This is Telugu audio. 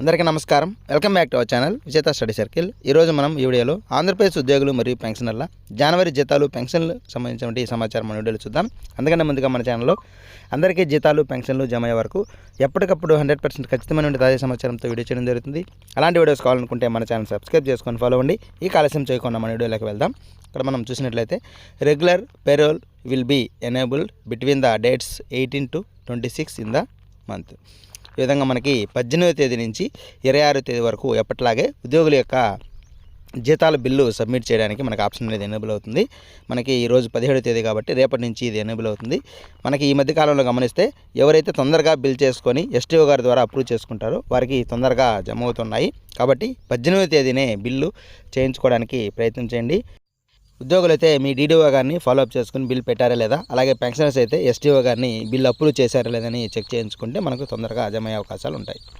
అందరికీ నమస్కారం. Welcome back to our channel Vijetha study circle. ఈరోజు మనం ఈ వీడియోలో ఆంధ్రప్రదేశ్ ఉద్యోగులు మరియు పెన్షనర్ల జనవరి జీతాలు పెన్షన్లు సంబంధించినటువంటి సమాచారం మన వీడియోలో చూద్దాం. అందుకనే ముందుగా మన ఛానల్లో అందరికీ జీతాలు పెన్షన్లు జమ అయ్యే వరకు ఎప్పటికప్పుడు హండ్రెడ్ పర్సెంట్ ఖచ్చితమైన తాజా సమాచారంతో వీడియో చేయడం జరుగుతుంది. అలాంటి వీడియోస్ కావాలనుకుంటే మన ఛానల్ సబ్స్క్రైబ్ చేసుకొని ఫాలో అవ్వండి. ఈ కాలస్యం చేయకుండా మన వీడియోలోకి వెళ్దాం. ఇక్కడ మనం చూసినట్లయితే regular payroll will be enabled between the dates eighteen to twenty six in the month ఈ విధంగా మనకి పద్దెనిమిదో తేదీ నుంచి ఇరవై ఆరో తేదీ వరకు ఎప్పటిలాగే ఉద్యోగుల యొక్క జీతాల బిల్లు సబ్మిట్ చేయడానికి మనకి ఆప్షన్ అనేది ఎనేబుల్ అవుతుంది. మనకి ఈరోజు పదిహేడో తేదీ కాబట్టి రేపటి నుంచి ఇది ఎనేబుల్ అవుతుంది. మనకి ఈ మధ్య కాలంలో గమనిస్తే ఎవరైతే తొందరగా బిల్ చేసుకొని ఎస్టీఓ గారి ద్వారా అప్రూవ్ చేసుకుంటారో వారికి తొందరగా జమ అవుతున్నాయి. కాబట్టి పద్దెనిమిదో తేదీనే బిల్లు చేయించుకోవడానికి ప్రయత్నం చేయండి. ఉద్యోగులు అయితే మీ డీడీఓ గారిని ఫాలో అప్ చేసుకుని బిల్ పెట్టారా లేదా? అలాగే పెన్షనర్స్ అయితే ఎస్టీఓ గారిని బిల్ అప్రూవ్ చేశారా లేదని చెక్ చేయించుకుంటే మనకు తొందరగా అజమయ్యే అవకాశాలు ఉంటాయి.